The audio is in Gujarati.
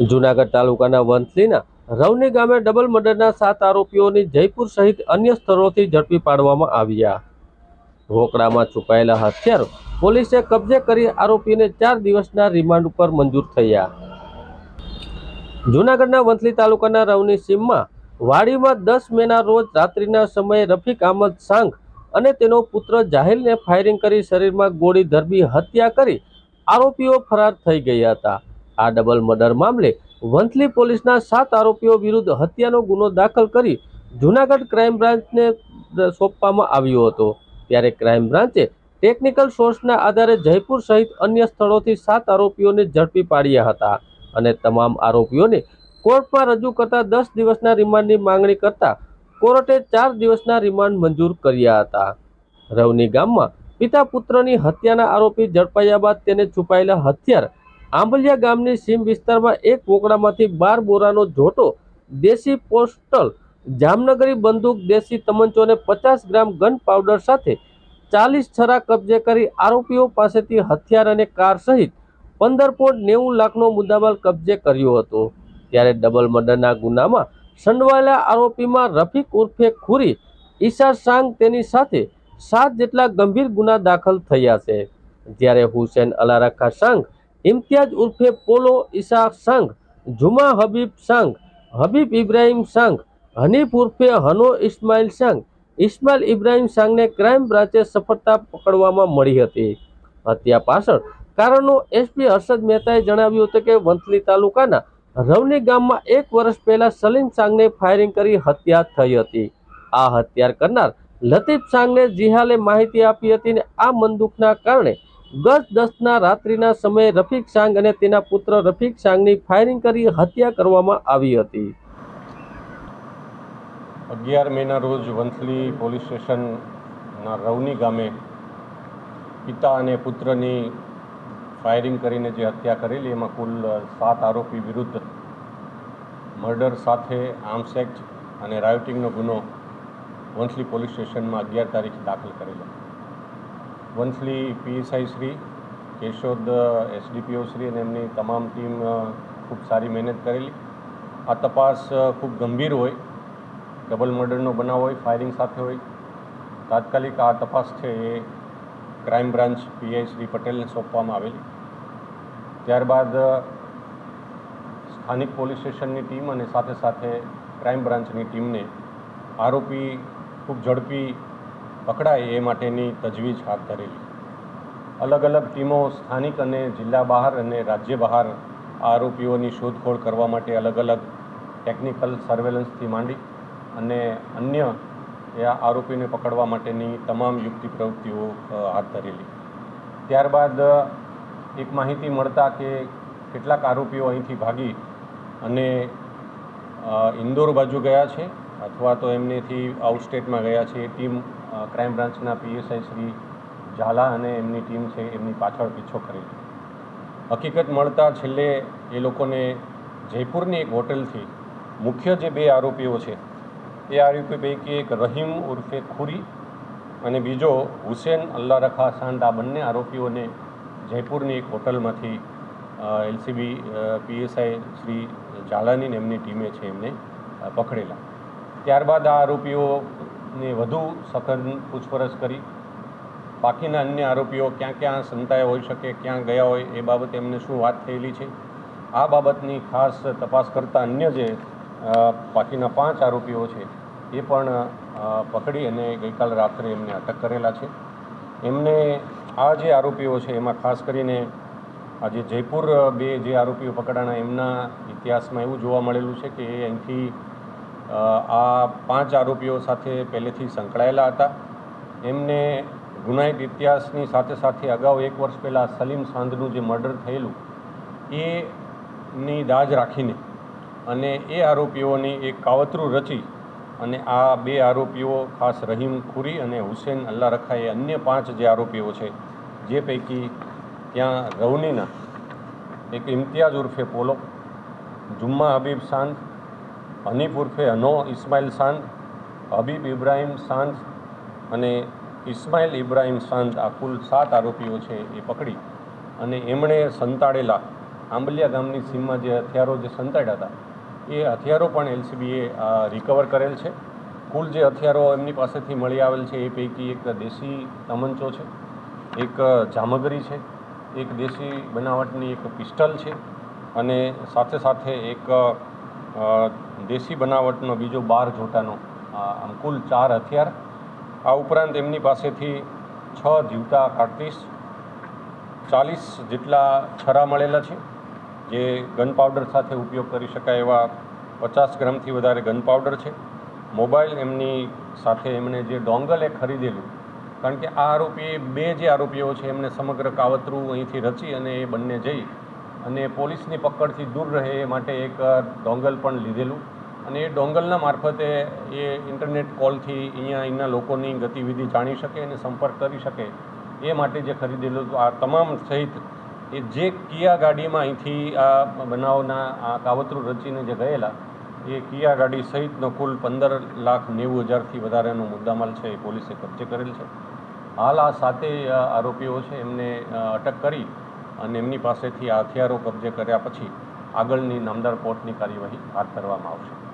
જુનાગઢ તાલુકાના વંથલીના રવની ગામે ડબલ મર્ડરના સાત આરોપીઓની જયપુર સહિત અન્ય સ્થળોથી ઝડપી પાડવામાં આવ્યા. રોકડામાં છુપાયેલા હથિયારો પોલીસે કબજે કરી આરોપીને ચાર દિવસના રિમાન્ડ ઉપર મંજૂર થયા. જુનાગઢના વંથલી તાલુકાના રવની સીમમાં વાડીમાં દસ મેના રોજ રાત્રિના સમયે રફીક અહમદ સાંગ અને તેનો પુત્ર જાહિલને ફાયરિંગ કરી શરીરમાં ગોળી ધરબી હત્યા કરી આરોપીઓ ફરાર થઈ ગયા હતા. આ ડબલ મર્ડર મામલે વંથલી પોલીસના સાત આરોપીઓ વિરુદ્ધ હત્યાનો ગુનો દાખલ કરી જુનાગઢ ક્રાઇમ બ્રાન્ચને સોંપવામાં આવ્યો હતો. ત્યારે ક્રાઇમ બ્રાન્ચે ટેકનિકલ સોર્સના આધારે જયપુર સહિત અન્ય સ્થળોથી સાત આરોપીઓને ઝડપી પાડ્યા હતા અને તમામ આરોપીઓને કોર્ટમાં રજૂ કરતા દસ દિવસના રિમાન્ડની માંગણી કરતા કોર્ટે ચાર દિવસના રિમાન્ડ મંજૂર કર્યા હતા. રવની ગામમાં પિતા પુત્રની હત્યાના આરોપી ઝડપાયા બાદ તેને છુપાયેલા હથિયાર આંબલિયા ગામની સીમ વિસ્તારમાં એક પોકડામાંથી બાર બોરાનો જોટો દેશી પોસ્ટલ જામનગરી બંદૂક દેશી તમંચો અને પચાસ ગ્રામ ગન પાવડર સાથે ચાલીસ છરા કબજે કરી આરોપીઓ પાસેથી હથિયાર અને કાર સહિત પંદર પોઈન્ટ નેવું લાખનો મુદ્દામાલ કબજે કર્યો હતો. ત્યારે ડબલ મર્ડરના ગુનામાં સંડવાયેલા આરોપીમાં રફીક ઉર્ફે ખુરી, ઈશા સાંગ તેની સાથે સાત જેટલા ગંભીર ગુના દાખલ થયા છે. જ્યારે હુસેન અલારખા સાંગ ઇમ્તિયાજ ઉર્ફે પોલો ઈશા સંઘ જુમા હબીબ સંઘ હબીબ ઇબ્રાહિમ સંઘ હનીફ ઉર્ફે હનો ઇસ્માઇલ સંઘ ઇસ્માઇલ ઇબ્રાહીમ સંઘને ક્રાઇમ બ્રાન્ચે સફળતા પકડવામાં મળી હતી. હત્યા પાછળ કારણો એસપી હર્ષદ મહેતાએ જણાવ્યું હતું કે વંથલી તાલુકાના રવની ગામમાં એક વર્ષ પહેલા સલીમ સાંગને ફાયરિંગ કરી હત્યા થઈ હતી. આ હત્યા કરનાર લતીફ સાંગને જીહાલે માહિતી આપી હતી અને આ બંદૂકના કારણે ગત દસના રાત્રિના સમયે રફીક સાંગ અને તેના પુત્ર રફીક સાંગની ફાયરિંગ કરી હત્યા કરવામાં આવી હતી. અગિયાર મેના રોજ વંથલી પોલીસ સ્ટેશનના રવની ગામે પિતા અને પુત્રની ફાયરિંગ કરીને જે હત્યા કરેલી, એમાં કુલ સાત આરોપી વિરુદ્ધ મર્ડર સાથે આર્મ્સ એક્ટ અને રાયોટિંગનો ગુનો વંથલી પોલીસ સ્ટેશનમાં અગિયાર તારીખે દાખલ કરેલો. વંથલી પીએસઆઈ શ્રી, કેશોદ એસડીપીઓ શ્રી અને એમની તમામ ટીમ ખૂબ સારી મહેનત કરેલી. આ તપાસ ખૂબ ગંભીર હોય, ડબલ મર્ડરનો બનાવ હોય, ફાયરિંગ સાથે હોય. તાત્કાલિક આ તપાસ છે એ ક્રાઇમ બ્રાન્ચ પીઆઈ શ્રી પટેલને સોંપવામાં આવેલી. ત્યારબાદ સ્થાનિક પોલીસ સ્ટેશનની ટીમ અને સાથે સાથે ક્રાઇમ બ્રાન્ચની ટીમને આરોપી ખૂબ ઝડપી પકડાય એ માટેની તજવીજ હાથ ધરેલી. અલગ અલગ ટીમો સ્થાનિક અને જિલ્લા બહાર અને રાજ્ય બહાર આરોપીઓની શોધખોળ કરવા માટે અલગ અલગ ટેકનિકલ સર્વેલન્સથી માંડી અને અન્ય એ આરોપીને પકડવા માટેની તમામ યુક્તિ પ્રવૃત્તિઓ હાથ ધરેલી. ત્યારબાદ એક માહિતી મળતા કે કેટલાક આરોપીઓ અહીંથી ભાગી અને ઇન્દોર બાજુ ગયા છે. અથવા તો એમનેથી આઉટસ્ટેટમાં ગયા છે, એ ટીમ ક્રાઇમ બ્રાન્ચના પીએસઆઈ શ્રી ઝાલા અને એમની ટીમ છે, એમની પાછળ પીછો કરી હકીકત મળતા છેલ્લે એ લોકોને જયપુરની એક હોટલથી મુખ્ય જે બે આરોપીઓ છે, એ આરોપી પૈકી એક રહીમ ઉર્ફે ખુરી અને બીજો હુસેન અલ્લા રખા સાંડ આ બંને આરોપીઓને જયપુરની એક હોટલમાંથી એલસીબી પીએસઆઈ શ્રી ઝાલાની એમની ટીમે છે, એમને પકડેલા. ત્યારબાદ આ આરોપીઓને વધુ સઘન પૂછપરછ કરી. બાકીના અન્ય આરોપીઓ ક્યાં ક્યાં સંતાયા હોઈ શકે, ક્યાં ગયા હોય, એ બાબતે એમને શું વાત થયેલી છે? આ બાબતની ખાસ તપાસ કરતા અન્ય જે બાકીના પાંચ આરોપીઓ છે, એ પણ પકડી અને ગઈકાલ રાત્રે એમને અટક કરેલા છે. એમને આ જે આરોપીઓ છે, એમાં ખાસ કરીને આજે જયપુર બે જે આરોપીઓ પકડાણા, એમના ઇતિહાસમાં એવું જોવા મળેલું છે કે એ અહીંથી આ પાંચ આરોપીઓ સાથે પહેલેથી સંકળાયેલા હતા. એમને ગુનાહિત ઇતિહાસની સાથે સાથે અગાઉ એક વર્ષ પહેલાં સલીમ સાંધનું જે મર્ડર થયેલું, એની દાજ રાખીને અને એ આરોપીઓની એક કાવતરું રચી અને આ બે આરોપીઓ, ખાસ રહીમ ખુરી અને હુસેન અલ્લા રખા એ અન્ય પાંચ જે આરોપીઓ છે, જે પૈકી ત્યાં રવનીના, એક ઇમ્તિયાઝ ઉર્ફે પોલો, જુમ્મા હબીબ સાંદ હનીફ ઉર્ફે હનો ઇસ્માઇલ શાંત હબીબ ઇબ્રાહિમ શાંત અને ઇસ્માઇલ ઇબ્રાહિમ શાંત આ કુલ સાત આરોપીઓ છે એ પકડી અને એમણે સંતાડેલા આંબલિયા ગામની સીમમાં જે હથિયારો જે સંતાડ્યા હતા, એ હથિયારો પણ એલસીબીએ રિકવર કરેલ છે. કુલ જે હથિયારો એમની પાસેથી મળી આવેલ છે એ પૈકી એક દેશી તમંચો છે, એક જામગરી છે, એક દેશી બનાવટની એક પિસ્ટલ છે અને સાથે સાથે એક દેશી બનાવટનો બીજો બાર જોટાનો આમ કુલ ચાર હથિયાર. આ ઉપરાંત એમની પાસેથી છ જીવતા કારતીસ ચાલીસ જેટલા છરા મળેલા છે, જે ગન પાવડર સાથે ઉપયોગ કરી શકાય એવા પચાસ ગ્રામથી વધારે ગન પાવડર છે. મોબાઈલ એમની સાથે એમણે જે ડોંગલ ખરીદેલું, કારણ કે આ આરોપી, બે જે આરોપીઓ છે, એમને સમગ્ર કાવતરું અહીંથી રચી અને એ બંને જઈ અને પોલીસની પકડથી દૂર રહે એ માટે એક ડોંગલ પણ લીધેલું. અને એ ડોંગલના મારફતે એ ઇન્ટરનેટ કોલથી અહીંયા અહીંના લોકોની ગતિવિધિ જાણી શકે અને સંપર્ક કરી શકે એ માટે જે ખરીદેલું આ તમામ સહિત એ જે કિયા ગાડીમાં અહીંથી આ બનાવના આ કાવતરું રચીને જે ગયેલા, એ કિયા ગાડી સહિતનો કુલ પંદર લાખ નેવું હજારથી વધારેનો મુદ્દામાલ છે એ પોલીસે કબજે કરેલ છે. હાલ આ સાતેય આરોપીઓ છે એમને અટક કરી અને એમની પાસેથી આ હથિયારો કબજે કર્યા પછી આગળની નામદાર કોર્ટની કાર્યવાહી હાથ ધરવામાં આવશે.